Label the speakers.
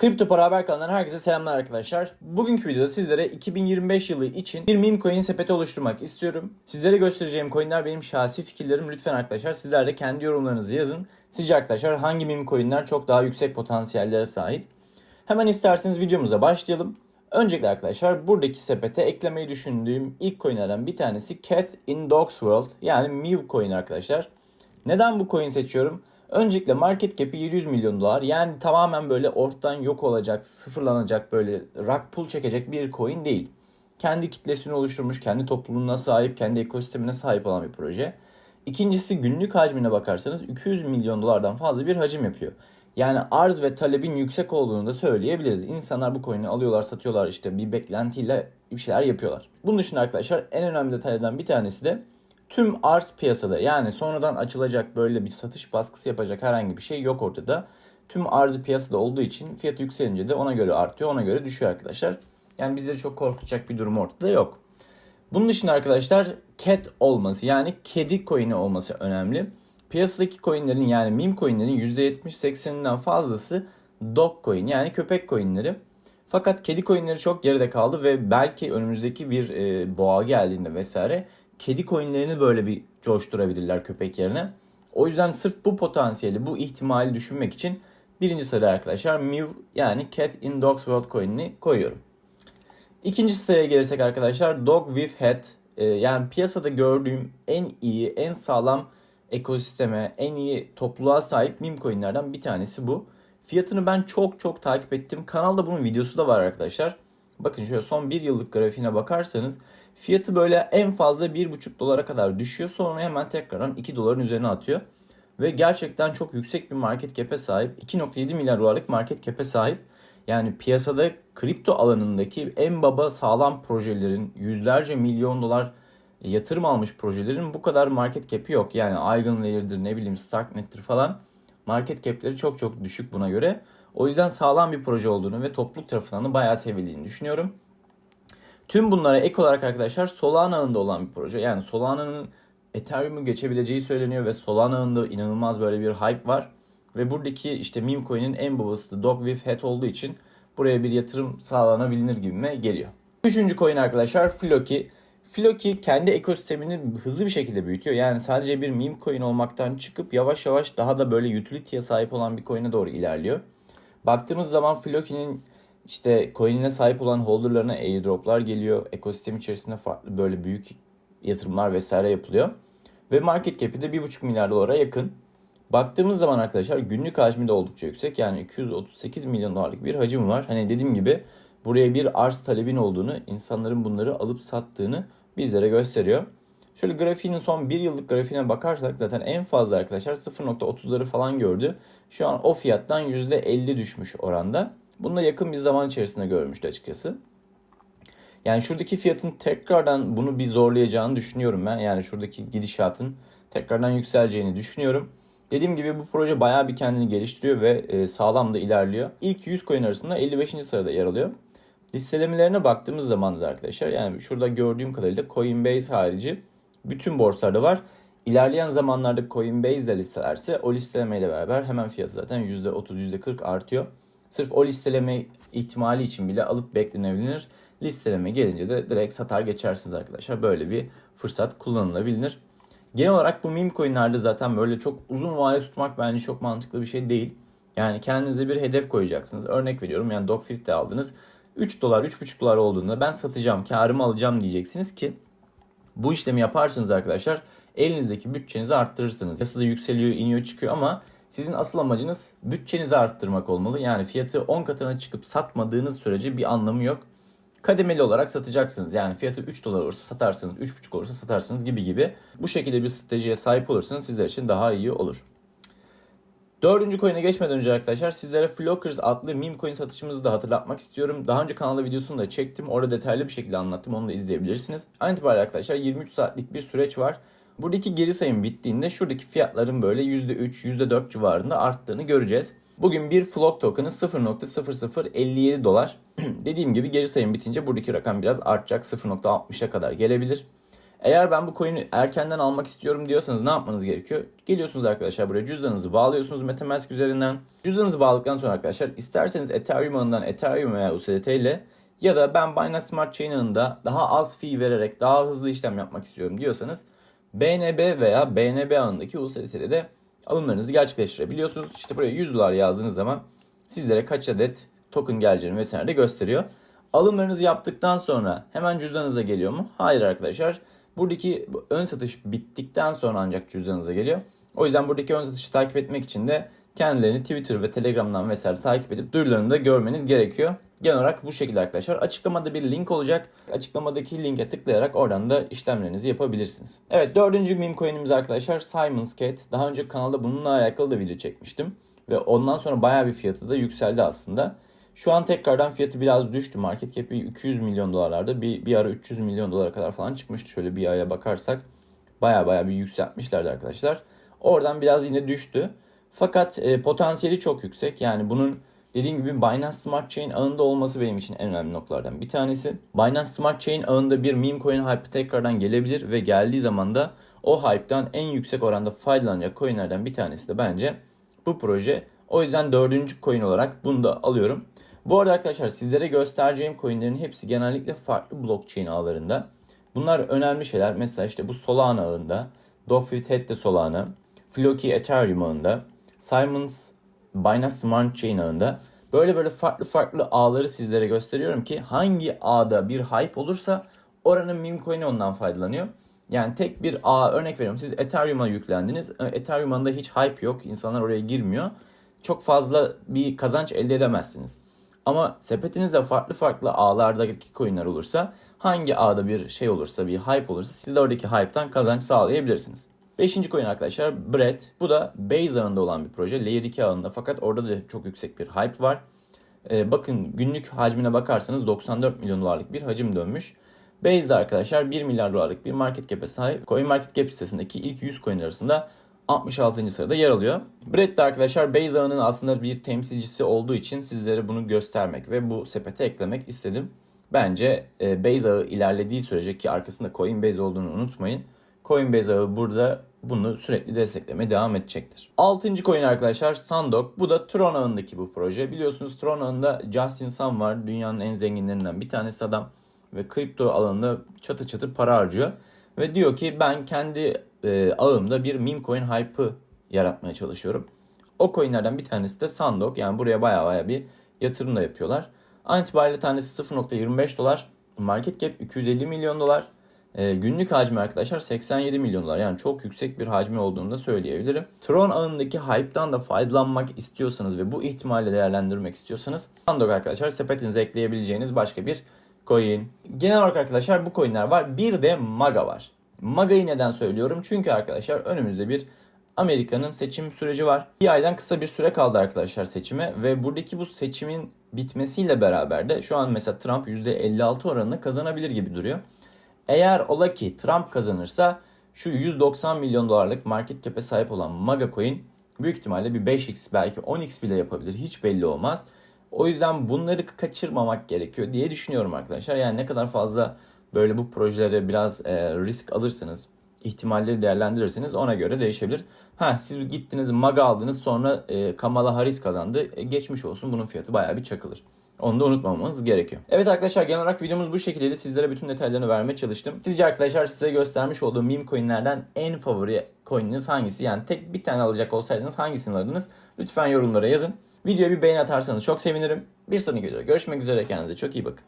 Speaker 1: Kripto Para Haber kanalından herkese selamlar arkadaşlar. Bugünkü videoda sizlere 2025 yılı için bir meme coin sepeti oluşturmak istiyorum. Sizlere göstereceğim coinler benim şahsi fikirlerim. Lütfen arkadaşlar sizler de kendi yorumlarınızı yazın. Sizce arkadaşlar hangi meme coinler çok daha yüksek potansiyellere sahip? Hemen isterseniz videomuza başlayalım. Öncelikle arkadaşlar buradaki sepete eklemeyi düşündüğüm ilk coinlerden bir tanesi Cat in Dogs World yani Mew coin arkadaşlar. Neden bu coin seçiyorum? Öncelikle market cap'i 700 milyon dolar. Yani tamamen böyle ortadan yok olacak, sıfırlanacak böyle rug pull çekecek bir coin değil. Kendi kitlesini oluşturmuş, kendi topluluğuna sahip, kendi ekosistemine sahip olan bir proje. İkincisi günlük hacmine bakarsanız 200 milyon dolardan fazla bir hacim yapıyor. Yani arz ve talebin yüksek olduğunu da söyleyebiliriz. İnsanlar bu coin'i alıyorlar, satıyorlar işte bir beklentiyle bir şeyler yapıyorlar. Bunun dışında arkadaşlar en önemli detaylardan bir tanesi de tüm arz piyasada yani sonradan açılacak böyle bir satış baskısı yapacak herhangi bir şey yok ortada. Tüm arzı piyasada olduğu için fiyatı yükselince de ona göre artıyor, ona göre düşüyor arkadaşlar. Yani bizleri çok korkutacak bir durum ortada yok. Bunun dışında arkadaşlar cat olması yani kedi coin'i olması önemli. Piyasadaki coinlerin yani meme coinlerin %70-80'inden fazlası dog coin yani köpek coinleri. Fakat kedi coinleri çok geride kaldı ve belki önümüzdeki bir e, boğa geldiğinde vesaire kedi coinlerini böyle bir coşturabilirler köpek yerine. O yüzden sırf bu potansiyeli, bu ihtimali düşünmek için birinci sıraya arkadaşlar Mew yani Cat in Dogs World coin'ini koyuyorum. İkinci sıraya gelirsek arkadaşlar Dog with Head yani piyasada gördüğüm en iyi, en sağlam ekosisteme, en iyi topluluğa sahip meme coinlerden bir tanesi bu. Fiyatını ben çok çok takip ettim. Kanalda bunun videosu da var arkadaşlar. Bakın şöyle son bir yıllık grafiğine bakarsanız fiyatı böyle en fazla 1,5 dolara kadar düşüyor. Sonra hemen tekrardan 2 doların üzerine atıyor. Ve gerçekten çok yüksek bir market cap'e sahip. 2.7 milyar dolarlık market cap'e sahip. Yani piyasada kripto alanındaki en baba sağlam projelerin yüzlerce milyon dolar yatırım almış projelerin bu kadar market cap'i yok. Yani Eigenlayer'dır ne bileyim Starknet'tir falan market cap'leri çok çok düşük buna göre. O yüzden sağlam bir proje olduğunu ve topluluk tarafından da bayağı sevildiğini düşünüyorum. Tüm bunlara ek olarak arkadaşlar Solana ağında olan bir proje. Yani Solana'nın Ethereum'u geçebileceği söyleniyor ve Solana ağında inanılmaz böyle bir hype var. Ve buradaki işte meme coin'in en babası da Dog with Head olduğu için buraya bir yatırım sağlanabilir gibime geliyor. Üçüncü coin arkadaşlar Floki. Floki kendi ekosistemini hızlı bir şekilde büyütüyor. Yani sadece bir meme coin olmaktan çıkıp yavaş yavaş daha da böyle utility'ye sahip olan bir coin'e doğru ilerliyor. Baktığımız zaman Floki'nin işte coin'ine sahip olan holderlarına airdroplar geliyor. Ekosistem içerisinde farklı böyle büyük yatırımlar vesaire yapılıyor. Ve market cap'i de 1,5 milyar dolara yakın. Baktığımız zaman arkadaşlar günlük hacmi de oldukça yüksek. Yani 238 milyon dolarlık bir hacim var. Hani dediğim gibi buraya bir arz talebin olduğunu, insanların bunları alıp sattığını bizlere gösteriyor. Şöyle grafiğinin son bir yıllık grafiğine bakarsak zaten en fazla arkadaşlar 0.30'ları falan gördü. Şu an o fiyattan %50 düşmüş oranda. Bunu da yakın bir zaman içerisinde görmüştü açıkçası. Yani şuradaki fiyatın tekrardan bunu bir zorlayacağını düşünüyorum ben. Yani şuradaki gidişatın tekrardan yükseleceğini düşünüyorum. Dediğim gibi bu proje bayağı bir kendini geliştiriyor ve e, sağlam da ilerliyor. İlk 100 coin arasında 55. sırada yer alıyor. Listelemelerine baktığımız zaman da arkadaşlar yani şurada gördüğüm kadarıyla Coinbase harici bütün borsalarda var. İlerleyen zamanlarda Coinbase ile listelerse o listelemeyle beraber hemen fiyatı zaten %30 %40 artıyor. Sırf o listeleme ihtimali için bile alıp beklenebilir. Listeleme gelince de direkt satar geçersiniz arkadaşlar. Böyle bir fırsat kullanılabilir. Genel olarak bu meme coinlerde zaten böyle çok uzun vade tutmak bence çok mantıklı bir şey değil. Yani kendinize bir hedef koyacaksınız. Örnek veriyorum yani Dogfield'de aldınız. 3 dolar 3,5 dolar olduğunda ben satacağım karımı alacağım diyeceksiniz ki bu işlemi yaparsınız arkadaşlar elinizdeki bütçenizi arttırırsınız. Piyasada yükseliyor iniyor çıkıyor ama sizin asıl amacınız bütçenizi arttırmak olmalı. Yani fiyatı 10 katına çıkıp satmadığınız sürece bir anlamı yok. Kademeli olarak satacaksınız. Yani fiyatı 3 dolar olursa satarsınız, 3,5 olursa satarsınız gibi gibi. Bu şekilde bir stratejiye sahip olursanız sizler için daha iyi olur. Dördüncü coin'e geçmeden önce arkadaşlar sizlere Flockers adlı meme coin satışımızı da hatırlatmak istiyorum. Daha önce kanalda videosunu da çektim. Orada detaylı bir şekilde anlattım. Onu da izleyebilirsiniz. Aynı itibariyle arkadaşlar 23 saatlik bir süreç var. Buradaki geri sayım bittiğinde şuradaki fiyatların böyle %3, %4 civarında arttığını göreceğiz. Bugün bir Flock token'ı 0.0057 dolar. Dediğim gibi geri sayım bitince buradaki rakam biraz artacak. 0.60'a kadar gelebilir. Eğer ben bu coin'i erkenden almak istiyorum diyorsanız ne yapmanız gerekiyor? Geliyorsunuz arkadaşlar buraya cüzdanınızı bağlıyorsunuz Metamask üzerinden. Cüzdanınızı bağladıktan sonra arkadaşlar isterseniz Ethereum ağından Ethereum veya USDT ile ya da ben Binance Smart Chain ağında daha az fee vererek daha hızlı işlem yapmak istiyorum diyorsanız BNB veya BNB ağındaki USDT'de de alımlarınızı gerçekleştirebiliyorsunuz. İşte buraya 100 dolar yazdığınız zaman sizlere kaç adet token geleceğini vesaire de gösteriyor. Alımlarınızı yaptıktan sonra hemen cüzdanınıza geliyor mu? Hayır arkadaşlar. Buradaki ön satış bittikten sonra ancak cüzdanınıza geliyor. O yüzden buradaki ön satışı takip etmek için de kendilerini Twitter ve Telegram'dan vesaire takip edip duyurularını da görmeniz gerekiyor. Genel olarak bu şekilde arkadaşlar. Açıklamada bir link olacak. Açıklamadaki linke tıklayarak oradan da işlemlerinizi yapabilirsiniz. Evet dördüncü meme coin'imiz arkadaşlar Simon's Cat. Daha önce kanalda bununla alakalı da video çekmiştim. Ve ondan sonra bayağı bir fiyatı da yükseldi aslında. Şu an tekrardan fiyatı biraz düştü. Market cap'i 200 milyon dolarlarda. Bir, bir ara 300 milyon dolara kadar falan çıkmıştı. Şöyle bir aya bakarsak baya baya bir yükseltmişlerdi arkadaşlar. Oradan biraz yine düştü. Fakat e, potansiyeli çok yüksek. Yani bunun dediğim gibi Binance Smart Chain ağında olması benim için en önemli noktalardan bir tanesi. Binance Smart Chain ağında bir meme coin hype tekrardan gelebilir ve geldiği zaman da o hype'dan en yüksek oranda faydalanacak coinlerden bir tanesi de bence bu proje. O yüzden dördüncü coin olarak bunu da alıyorum. Bu arada arkadaşlar sizlere göstereceğim coinlerin hepsi genellikle farklı blockchain ağlarında. Bunlar önemli şeyler. Mesela işte bu Solana ağında, Dogfit de Solana, Floki Ethereum ağında, Simons Binance Smart Chain ağında. Böyle böyle farklı farklı ağları sizlere gösteriyorum ki hangi ağda bir hype olursa oranın meme coin'i ondan faydalanıyor. Yani tek bir ağ örnek veriyorum siz Ethereum'a yüklendiniz. Ethereum ağında hiç hype yok. İnsanlar oraya girmiyor. Çok fazla bir kazanç elde edemezsiniz. Ama sepetinizde farklı farklı ağlardaki coinler olursa hangi ağda bir şey olursa bir hype olursa siz de oradaki hype'tan kazanç sağlayabilirsiniz. Beşinci coin arkadaşlar Bread. Bu da Base ağında olan bir proje. Layer 2 ağında fakat orada da çok yüksek bir hype var. Ee, bakın günlük hacmine bakarsanız 94 milyon dolarlık bir hacim dönmüş. Base'de arkadaşlar 1 milyar dolarlık bir market cap'e sahip. Coin Market Cap sitesindeki ilk 100 coin arasında 66. sırada yer alıyor. Bread de arkadaşlar Base ağının aslında bir temsilcisi olduğu için sizlere bunu göstermek ve bu sepete eklemek istedim. Bence Base ağı ilerlediği sürece ki arkasında Coinbase olduğunu unutmayın. Coinbase ağı burada bunu sürekli desteklemeye devam edecektir. Altıncı coin arkadaşlar Sandok. Bu da Tron ağındaki bu proje. Biliyorsunuz Tron ağında Justin Sun var. Dünyanın en zenginlerinden bir tanesi adam. Ve kripto alanında çatı çatı para harcıyor. Ve diyor ki ben kendi e, ağımda bir meme coin hype'ı yaratmaya çalışıyorum. O coinlerden bir tanesi de Sandok. Yani buraya baya baya bir yatırım da yapıyorlar. An itibariyle tanesi 0.25 dolar. Market cap 250 milyon dolar. E, günlük hacmi arkadaşlar 87 milyon dolar. Yani çok yüksek bir hacmi olduğunu da söyleyebilirim. Tron ağındaki hype'dan da faydalanmak istiyorsanız ve bu ihtimali değerlendirmek istiyorsanız Sandok arkadaşlar sepetinize ekleyebileceğiniz başka bir coin. Genel olarak arkadaşlar bu coinler var. Bir de MAGA var. MAGA'yı neden söylüyorum? Çünkü arkadaşlar önümüzde bir Amerika'nın seçim süreci var. Bir aydan kısa bir süre kaldı arkadaşlar seçime ve buradaki bu seçimin bitmesiyle beraber de şu an mesela Trump %56 oranını kazanabilir gibi duruyor. Eğer ola ki Trump kazanırsa şu 190 milyon dolarlık market cap'e sahip olan MAGA coin büyük ihtimalle bir 5x belki 10x bile yapabilir. Hiç belli olmaz. O yüzden bunları kaçırmamak gerekiyor diye düşünüyorum arkadaşlar. Yani ne kadar fazla böyle bu projelere biraz e, risk alırsanız, ihtimalleri değerlendirirseniz ona göre değişebilir. Ha siz gittiniz MAGA aldınız sonra e, Kamala Harris kazandı. E, geçmiş olsun bunun fiyatı bayağı bir çakılır. Onu da unutmamamız gerekiyor. Evet arkadaşlar genel olarak videomuz bu şekildeydi. Sizlere bütün detaylarını vermeye çalıştım. Sizce arkadaşlar size göstermiş olduğum meme coinlerden en favori coininiz hangisi? Yani tek bir tane alacak olsaydınız hangisini alırdınız? Lütfen yorumlara yazın. Videoya bir beğeni atarsanız çok sevinirim. Bir sonraki videoda görüşmek üzere. Kendinize çok iyi bakın.